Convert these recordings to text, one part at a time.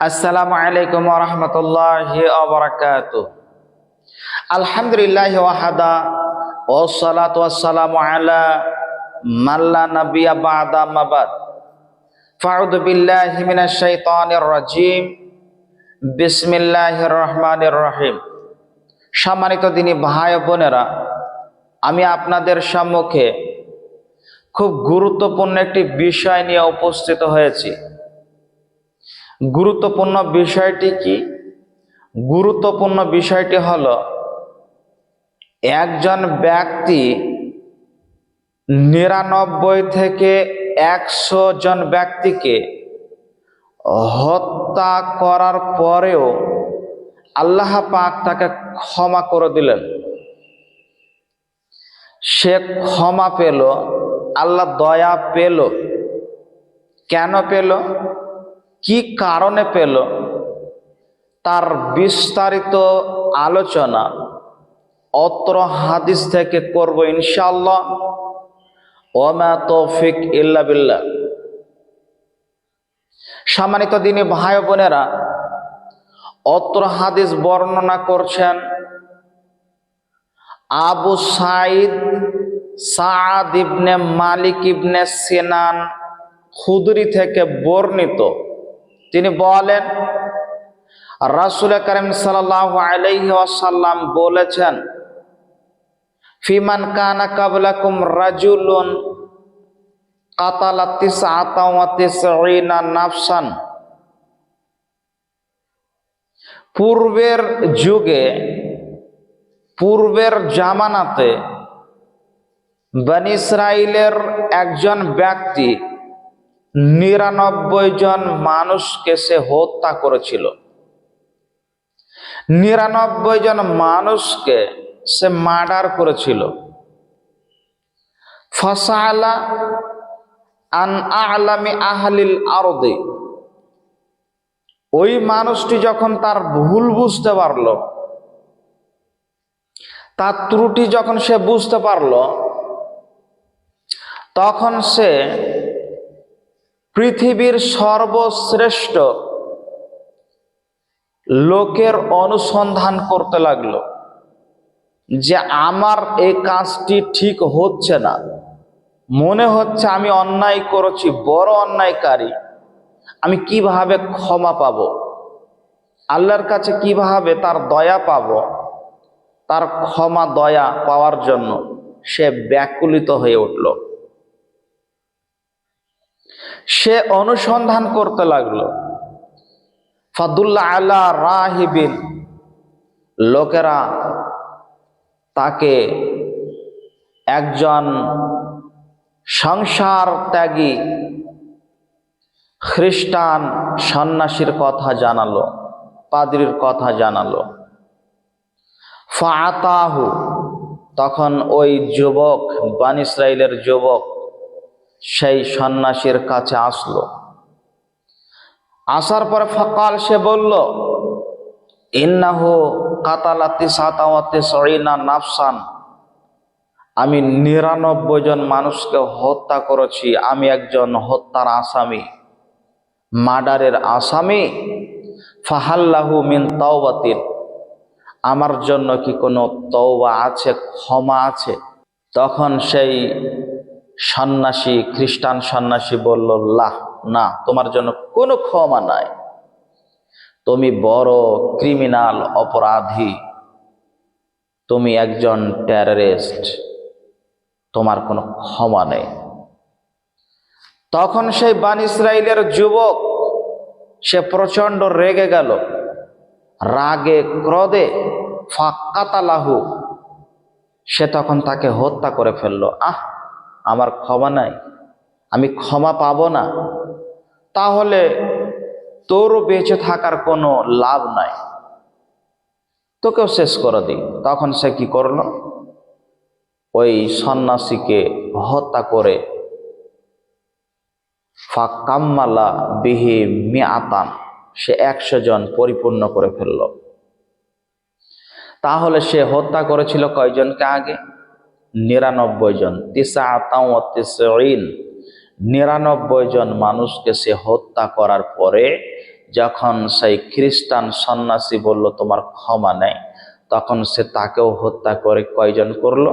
আসসালামু আলাইকুম রহমতুল্লাহ আবরাকাত আলহামদুলিল্লাহ ওয়াহাদা ও সালাত ওয়াসালাম আলা মাল্লা নবিয়া বাদা মাবাদ ফাউদ বিল্লাহ মিনাশ শাইতানির রাজিম। বিসমিল্লাহির রহমানির রহিম। সম্মানিত দিনী ভাই বোনেরা, আমি আপনাদের সম্মুখে খুব গুরুত্বপূর্ণ একটি বিষয় নিয়ে উপস্থিত হয়েছি। গুরুত্বপূর্ণ বিষয়টি কি? গুরুত্বপূর্ণ বিষয়টি হলো, একজন ব্যক্তি নিরানব্বই থেকে একশো জন ব্যক্তিকে হত্যা করার পরেও আল্লাহ পাক তাকে ক্ষমা করে দিলেন। সে ক্ষমা পেল, আল্লাহ দয়া পেল। কেন পেল? কি কারণে পেল? তার বিস্তারিত আলোচনা অত্র হাদিস থেকে করব ইনশাল্লাহ ওমা তৌফিক ইল্লা বিল্লাহ। সম্মানিত দিনে ভাই বোনেরা, অত্র হাদিস বর্ণনা করছেন আবু সাইদ সাদ ইবনে মালিক ইবনে সিনান খুদরি থেকে বর্ণিত। তিনি বলেন, রাসুল করিম ওয়াসাল্লাম বলেছেন, ফিমান কানা কাবলাকুম রাজুলুন কাতালা তিসআতা ওয়া তিসঈনা নাফসান। পূর্বের যুগে, পূর্বের জামানাতে বনি ইসরাইলের একজন ব্যক্তি নিরানব্বই জন মানুষকে সে হত্যা করেছিল। নিরানব্বই জন মানুষকে সে মার্ডার করেছিল। ফসালা আন আলামি আহলিল আরদে। ওই মানুষটি যখন তার ভুল বুঝতে পারল, তার ত্রুটি যখন সে বুঝতে পারল, তখন সে পৃথিবীর সর্বশ্রেষ্ঠ লোকের অনুসন্ধান করতে লাগল যে আমার এই কাজটি ঠিক হচ্ছে না। মনে হচ্ছে আমি অন্যায় করেছি, বড় অন্যায়কারী। আমি কীভাবে ক্ষমা পাব? আল্লাহর কাছে কীভাবে তার দয়া পাব? তার ক্ষমা, দয়া পাওয়ার জন্য সে ব্যাকুলিত হয়ে উঠল। সে অনুসন্ধান করতে লাগল। ফাদুল্লাহ আল্লাহ রাহিবিন। লোকেরা তাকে একজন সংসার ত্যাগী খ্রিস্টান সন্ন্যাসীর কথা জানালো, পাদ্রির কথা জানালো। ফাতাহু তখন ওই যুবক, বান ইসরায়েলের যুবক সেই সন্ন্যাসীর কাছে আসলো। আসার পরে ফকাল সে বলল, ইন্নাহু কাতালাতি সাতাওয়াতে সরিনা নাফসান। আমি নিরানব্বই জন মানুষকে হত্যা করেছি। আমি একজন হত্যার আসামি, মার্ডারের আসামি। ফাহাল্লাহু মিন তাওবাতিন। আমার জন্য কি কোনো তওবা আছে, ক্ষমা আছে? তখন সেই সন্ন্যাসী, খ্রিস্টান সন্ন্যাসী বলল, লাহ, না, তোমার জন্য কোনো ক্ষমা নাই। তুমি বড় ক্রিমিনাল অপরাধী। তুমি একজন টেররিস্ট। তোমার কোনো ক্ষমা নেই। তখন সেই বান ইসরায়েলের যুবক, সে প্রচণ্ড রেগে গেল। রাগে, ক্রোধে ফাক্কাতালাহু। সে তখন তাকে হত্যা করে ফেলল। আহ আমার ক্ষমা নাই, আমি ক্ষমা পাবো না, তাহলে তোরও বেঁচে থাকার কোনো লাভ নাই। তোকেও শেষ করে দিই। তখন সে কি করল? ওই সন্ন্যাসীকে হত্যা করে ফাকাম্মালা বিহি মিয়াতান সে একশো জন পরিপূর্ণ করে ফেলল। তাহলে সে হত্যা করেছিল কয়জনকে আগে? নিরানব্বই জন। তিসা আতাউন নিরানব্বই জন মানুষকে সে হত্যা করার পরে যখন সেই খ্রিস্টান সন্ন্যাসী বলল, তোমার ক্ষমা নেই। তখন সে তাকেও হত্যা করে কয়জন করল?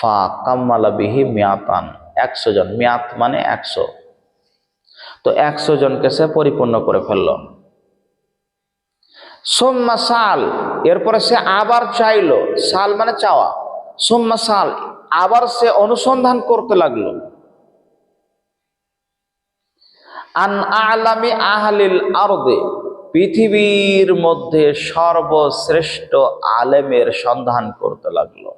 ফা কাম্মালা বিহি মিয়াতান। একশো জন। মিয়াত মানে একশো। তো একশো জনকে সে পরিপূর্ণ করে ফেলল। সোম্মা সাল। এরপরে সে আবার চাইলো। সাল মানে চাওয়া। সোম্মা সাল, আবার সে অনুসন্ধান করতে লাগল। আন আলামি আহলিল আরদে, পৃথিবীর মধ্যে সর্বশ্রেষ্ঠ আলেমের সন্ধান করতে লাগল।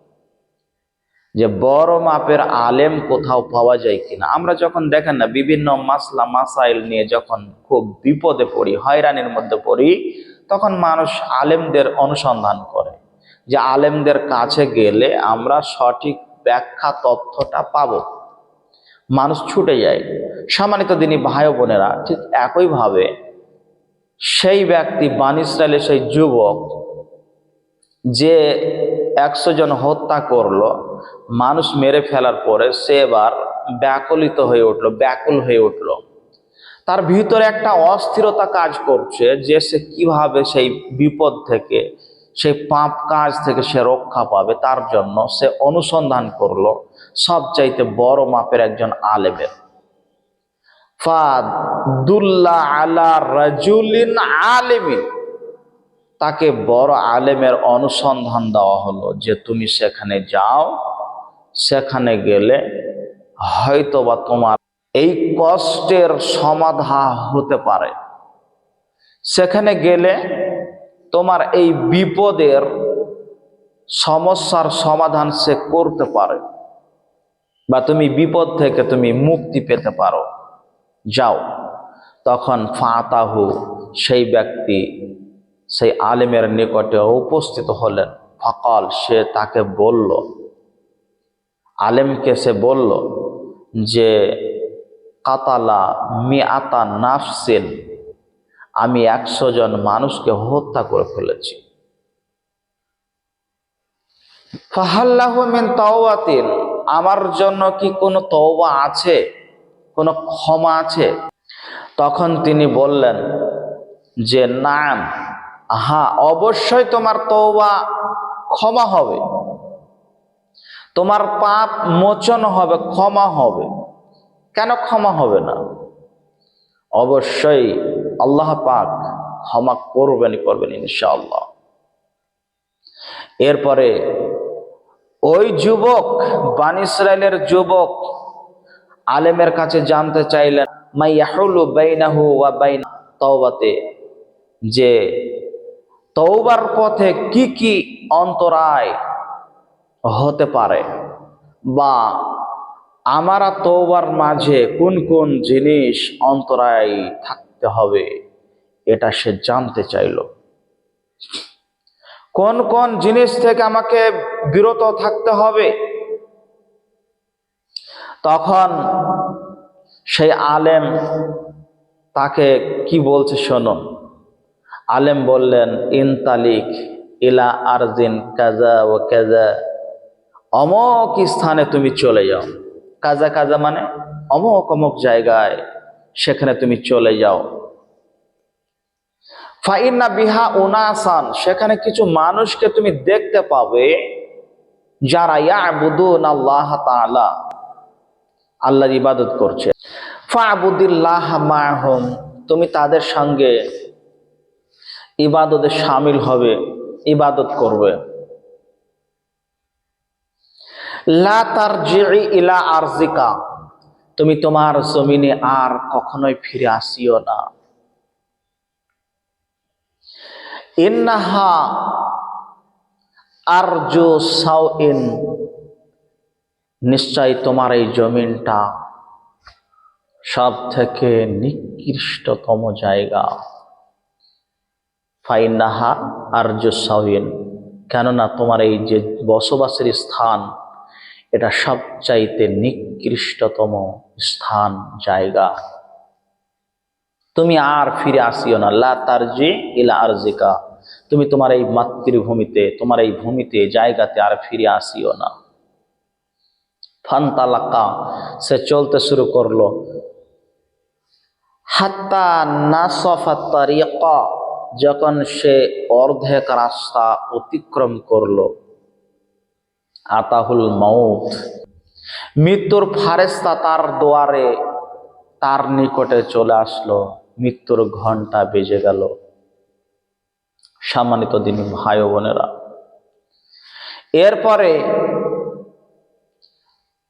যে বড় মাপের আলেম কোথাও পাওয়া যায় কিনা। আমরা যখন দেখেন না, বিভিন্ন মাসলা, মাসাইল নিয়ে যখন খুব বিপদে পড়ি, হয়রানির মধ্যে পড়ি, তখন মানুষ আলেমদের অনুসন্ধান করে। যে আলেমদের কাছে গেলে আমরা সঠিক ব্যাখ্যা তথ্যটা পাবো। মানুষ ছুটে যায়। সম্মানিত দিনী ভাই বোনেরা, ঠিক একইভাবে সেই ব্যক্তি বান সেই যুবক যে একশো জন হত্যা করল, মানুষ মেরে ফেলার পরে সে এবার ব্যাকুলিত হয়ে উঠল, ব্যাকুল হয়ে উঠল। তার ভিতরে একটা অস্থিরতা কাজ করছে যে সে কীভাবে সেই বিপদ থেকে সেই পাপ কাজ থেকে সে রক্ষা পাবে, তার জন্য সে অনুসন্ধান করল সবচাইতে বড় মাপের একজন আলেমের। আলা রাজুলিন তাকে বড় আলেমের অনুসন্ধান দেওয়া হলো যে তুমি সেখানে যাও, সেখানে গেলে হয়তোবা তোমার এই কষ্টের সমাধা হতে পারে। সেখানে গেলে তোমার এই বিপদের সমস্যার সমাধান সে করতে পারে। বা তুমি বিপদ থেকে তুমি মুক্তি পেতে পারো। যাও। তখন ফাতাহু সেই ব্যক্তি, সেই আলেমের নিকটে উপস্থিত হলেন। ফকল, সে তাকে বলল, আলেমকে সে বলল যে, কাতালা মিয়াতা নাফসিন আমি একশো জন মানুষকে হত্যা করে ফেলেছি। আমার জন্য কি কোনো তওবা আছে? কোনো ক্ষমা আছে? তখন তিনি বললেন যে, নাম হ্যাঁ অবশ্যই তোমার তওবা ক্ষমা হবে। তোমার পাপ মোচন হবে, ক্ষমা হবে। কেন ক্ষমা হবে না? অবশ্যই আল্লাহ পাক ক্ষমা করবেন করবেন ইনশাআল্লাহ। এরপরে, ওই যুবক, বান ইসরায়েলের যুবক, আলেমের কাছে জানতে চাইলেন মাইয়াহুলু বাইনাহু ওয়া বাইন তওবাতে, যে তওবার পথে কি কি অন্তরায় হতে পারে বা আমারা তওবার মাঝে কোন কোন জিনিস অন্তরায় থাকতে হবে, এটা সে জানতে চাইল। কোন কোন জিনিস থেকে আমাকে বিরত থাকতে হবে? তখন সেই আলেম তাকে কি বলছে শোনো। আলেম বললেন ইনতালিক ইলা আরজিন কাজা ও কাজা। অমক স্থানে তুমি চলে যাও। কাজা কাজা মানে অমক অমক জায়গায় সেখানে তুমি চলে যাও। ফাইন্না বিহা উনাসান, সেখানে কিছু মানুষকে তুমি দেখতে পাবে, যারা আল্লাহ তাআলা, আল্লাহর ইবাদত করছে। মাহম, তুমি তাদের সঙ্গে ইবাদতে সামিল হবে, ইবাদত করবে। লা ইলা আরজিকা তুমি তোমার জমিনে আর কখনোই ফিরে আসিও না। ইন্নাহা আরজু সাউইন, নিশ্চয় তোমার এই জমিনটা সব থেকে নিকৃষ্টতম জায়গা। ফাইনাহা আরজু সাউইন, কেননা তোমার এই যে বসবাসের স্থান এটা সবচাইতে নিকৃষ্টতম স্থান, জায়গা। তুমি আর ফিরে আসিও না। লা তারজি ইলা আরজিকা। তুমি তোমার এই মাতৃভূমিতে, তোমার এই ভূমিতে, জায়গাতে আর ফিরে আসিও না। ফান্তালাকা, সে চলতে শুরু করল। হাত্তা নাসফা তারিকা, যখন সে অর্ধেক রাস্তা অতিক্রম করল। আতাহুল মাউত। মৃত্যুর ফারেস্তা তার দুয়ারে, তার নিকটে চলে আসলো। মৃত্যুর ঘণ্টা বেজে গেল। সম্মানিত দিন ভাই বোনেরা, এরপরে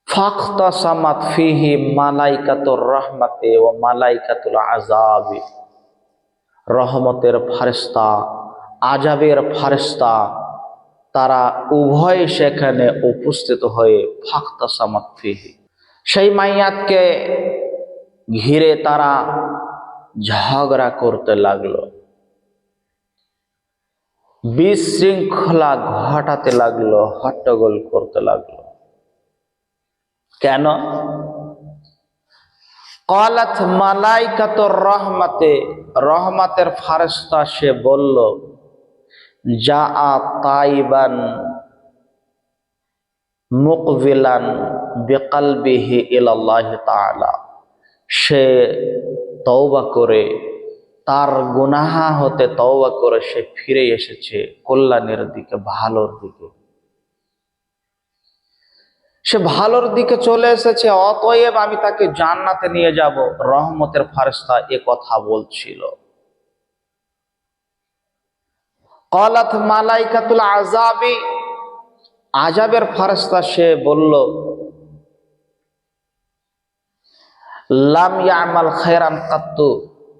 ফাখতাসামাত ফিহি মালাইকাতুর রহমাতে ও মালাইকাতুল আজাবি রহমতের ফারেস্তা আজাবের ফারেস্তা তারা উভয় সেখানে উপস্থিত হয়ে ফাখতাসামাত ফিহি। সেই মাইয়াতকে ঘিরে তারা ঝগড়া করতে লাগল। বিশৃঙ্খলা ঘটাতে লাগল, হট্টগোল করতে লাগল। কেন? কলাত মালাইকাতর রহমাতে, রহমাতের ফারেস্তা সে বলল যা আ তাইবান মুকবিলান বেকালবিহি ইলাল্লাহ তাআলা। সে তওবা করে, তার গুনাহা হতে তওবা করে সে ফিরে এসেছে কল্যাণের দিকে, ভালোর দিকে। সে ভালোর দিকে চলে এসেছে, অতএব আমি তাকে জান্নাতে নিয়ে যাব। রহমতের ফারেস্তা এ কথা বলছিল। কলাত মালাইকাতুল আজাবি আজাবের ফারেস্তা সে বলল, লাম ইয়ামাল খায়রান কাত্তু,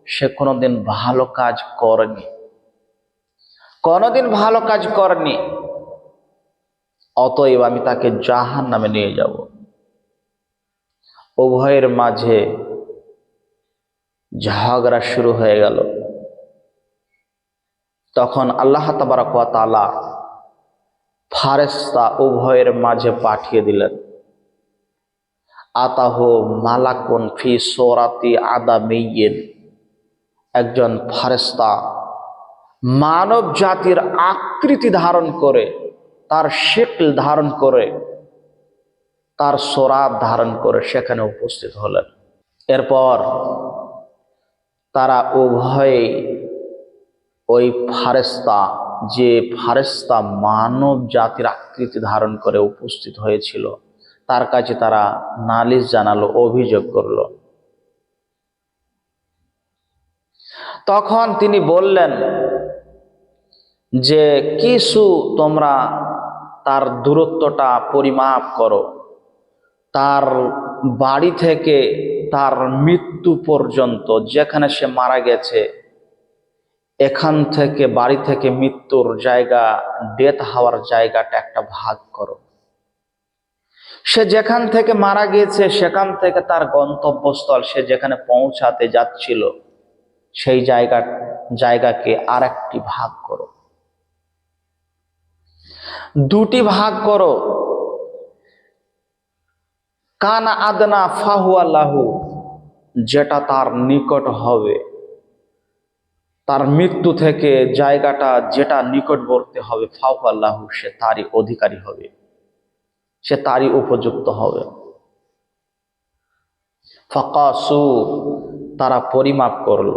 সে কোনোদিন ভালো কাজ করেনি। কোনোদিন ভালো কাজ করেনি। অতএব আমি তাকে জাহান নামে নিয়ে যাব। উভয়ের মাঝে ঝগড়া শুরু হয়ে গেল। তখন আল্লাহ তালা ফারেস্তা উভয়ের মাঝে পাঠিয়ে দিলেন। আতাহ মালাকুন ফি সোরাতি আদা মেইয়েন একজন ফারেস্তা মানব জাতির আকৃতি ধারণ করে, তার শেকল ধারণ করে, তার সোরাব ধারণ করে সেখানে উপস্থিত হলেন। এরপর তারা উভয়ে ওই ফারেস্তা যে ফারেস্তা মানব জাতির আকৃতি ধারণ করে উপস্থিত হয়েছিল, তার কাছে তারা নালিশ জানালো, অভিযোগ করল। তখন তিনি বললেন যে কিছু তোমরা তার দূরত্বটা পরিমাপ করো? তার বাড়ি থেকে তার মৃত্যু পর্যন্ত যেখানে সে মারা গেছে এখান থেকে বাড়ি থেকে মৃত্যুর জায়গা, ডেথ হওয়ার জায়গাটা একটা ভাগ করো। সে যেখান থেকে মারা গিয়েছে, সেখান থেকে তার গন্তব্যস্থল, সে যেখানে পৌঁছাতে যাচ্ছিল, সেই জায়গা, জায়গাকে আর একটি ভাগ করো। দুটি ভাগ করো। কানা আদনা ফাহুয়াল্লাহু যেটা তার নিকট হবে। তার মৃত্যু থেকে জায়গাটা যেটা নিকটবর্তী হবে ফাহুয়াল্লাহু সে তারই অধিকারী হবে। সে তারই উপযুক্ত হবে। ফাকাসু, তারা পরিমাপ করল।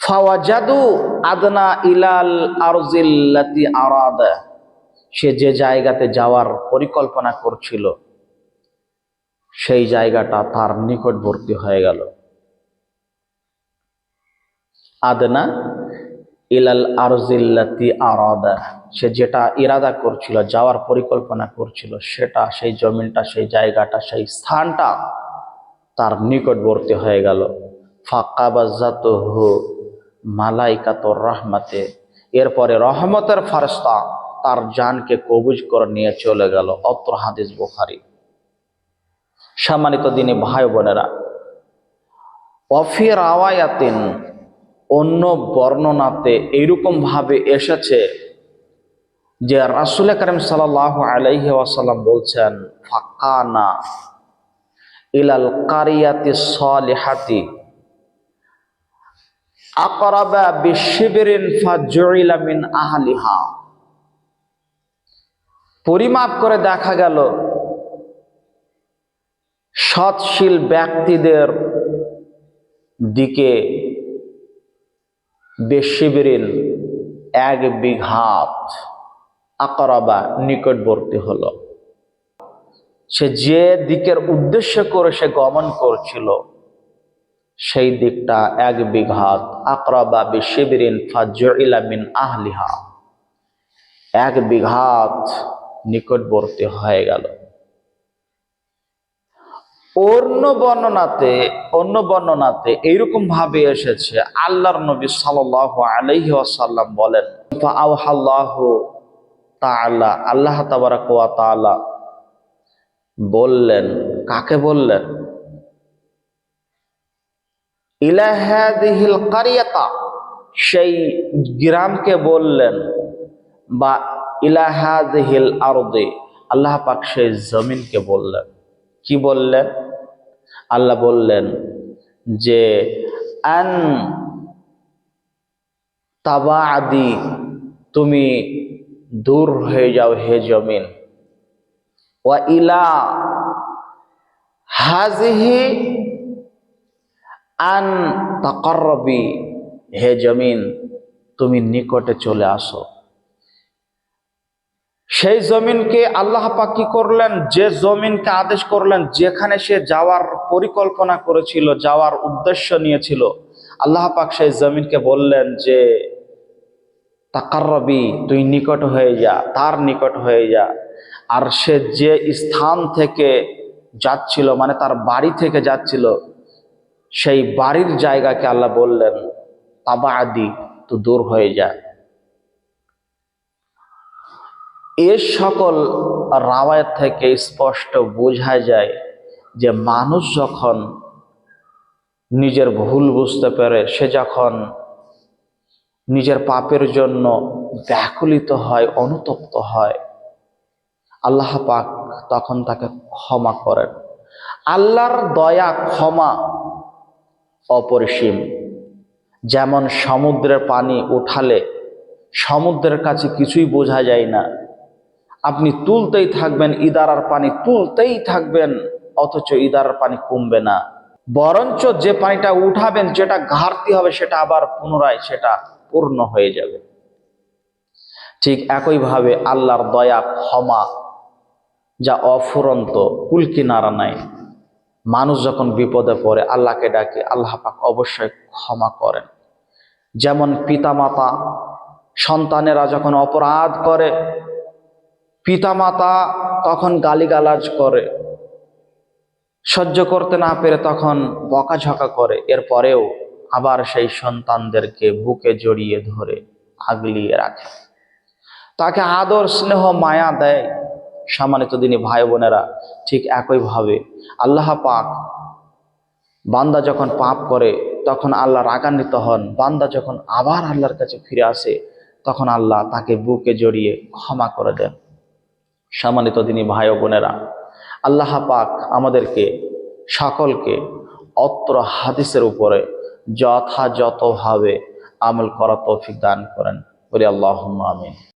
ফাওয়াজাদু আদনা ইলাল আরজিল্লাতি আরাদা, সে যে জায়গাতে যাওয়ার পরিকল্পনা করছিল, সেই জায়গাটা তার নিকটবর্তী হয়ে গেল। আদনা ইলাল আরজিল্লাতি আরাদা। সে যেটা ইরাদা করছিল, যাওয়ার পরিকল্পনা করছিল, সেটা, সেই জমিনটা, সেই জায়গাটা, সেই স্থানটা তার নিকটবর্তী হয়ে গেল। ফাঁকাবাজাত হু মালাইকাতর রহমাতে। এরপরে রহমতের ফারস্তা তার জানকে কবুজ করে নিয়ে চলে গেল, অত্র হাদিস বুখারি। সম্মানিত দিনে ভাই বোনেরা অফির আওয়ায়াতিন অন্য বর্ণনাতে এইরকম ভাবে এসেছে যে রাসুল করিম সাল আলাইহি ওয়াসাল্লাম বলছেন, ফাকানা ইলাল কারিয়াতি সলিহাতি পরিমাপ করে দেখা গেল, সৎশীল ব্যক্তিদের দিকে বেশিবিরিন এক বিঘাত আকরাবা নিকটবর্তী হল। সে যে দিকের উদ্দেশ্য করে সে গমন করছিল, সেই দিকটা এক বিঘাত আকরাবা বিশিবিরিন ফাজিলা মিন আহলিহা। এক বিঘাত নিকটবর্তী হয়ে গেল। অন্য বর্ণনাতে অন্য বর্ণনাতে এইরকম ভাবে এসেছে, আল্লাহর নবী সাল্লাহ আলহি আসাল্লাম বলেন আল্লাহ তাআলা আল্লাহ তাবারাক ওয়া তাআলা বললেন, কাকে বললেন? ইলাহাদিহিল কারিয়াতা সেই গ্রামকে বললেন, বা ইলাহাদিহিল আরদে আল্লাহ পাক সেই জমিনকে বললেন। কি বললেন? আল্লাহ বললেন যে, আন তাবা আদি তুমি দূর হয়ে যাও হে জমিন। ওয়া ইলা হাজিহি আন তাকরবি হে জমিন, তুমি নিকটে চলে আসো। সেই জমিনকে আল্লাহ পাক কি করলেন? যে জমিনকে আদেশ করলেন, যেখানে সে যাওয়ার পরিকল্পনা করেছিল, যাওয়ার উদ্দেশ্য নিয়েছিল, আল্লাহ পাক সেই জমিনকে বললেন যে তাকারবি তুই নিকট হয়ে যা, তার নিকট হয়ে যা। আর সে যে স্থান থেকে যাচ্ছিল মানে তার বাড়ি থেকে যাচ্ছিল, সেই বাড়ির জায়গাকে আল্লাহ বললেন তাবা আদি তো দূর হয়ে যায় এ সকল রাওয়ায়ত থেকে স্পষ্ট বোঝা যায় যে মানুষ যখন নিজের ভুল বুঝতে পারে, সে যখন নিজের পাপের জন্য ব্যাকুলিত হয়, অনুতপ্ত হয়, আল্লাহ পাক তখন তাকে ক্ষমা করেন। আল্লাহর দয়া, ক্ষমা অপরিসীম। যেমন সমুদ্রের পানি উঠালে সমুদ্রের কাছে কিছুই বোঝা যায় না আপনি তুলতেই থাকবেন, ইদারার পানি তুলতেই থাকবেন, অথচ ইদারার পানি কমবে না। বরঞ্চ যে পানিটা উঠাবেন, যেটা ঘাটতি হবে, সেটা আবার পুনরায় সেটা পূর্ণ হয়ে যাবে। ঠিক একইভাবে আল্লাহর দয়া ক্ষমা, যা অফুরন্ত, কুলকি কুলকিনারা নাই। মানুষ যখন বিপদে পড়ে, আল্লাহকে ডাকে, আল্লাহ পাক অবশ্যই ক্ষমা করেন। যেমন পিতামাতা, সন্তানেরা যখন অপরাধ করে পিতামাতা তখন গালিগালাজ করে। সহ্য করতে না পেরে তখন বকাঝকা করে। এরপরেও আবার সেই সন্তানদেরকে বুকে জড়িয়ে ধরে আগলিয়ে রাখে। তাকে আদর, স্নেহ, মায়া দেয় সম্মানিত দিনী ভাই বোনেরা। ঠিক একইভাবে আল্লাহ পাক বান্দা যখন পাপ করে, তখন আল্লাহ রাগান্বিত হন। বান্দা যখন আবার আল্লাহর কাছে ফিরে আসে, তখন আল্লাহ তাকে বুকে জড়িয়ে ক্ষমা করে দেন। সম্মানিত তিনি ভাই বোনেরা, আল্লাহ পাক আমাদেরকে সকলকে অত্র হাদিসের উপরে যথাযথভাবে আমল করা তৌফিক দান করেন। বলি আল্লাহ আমিন।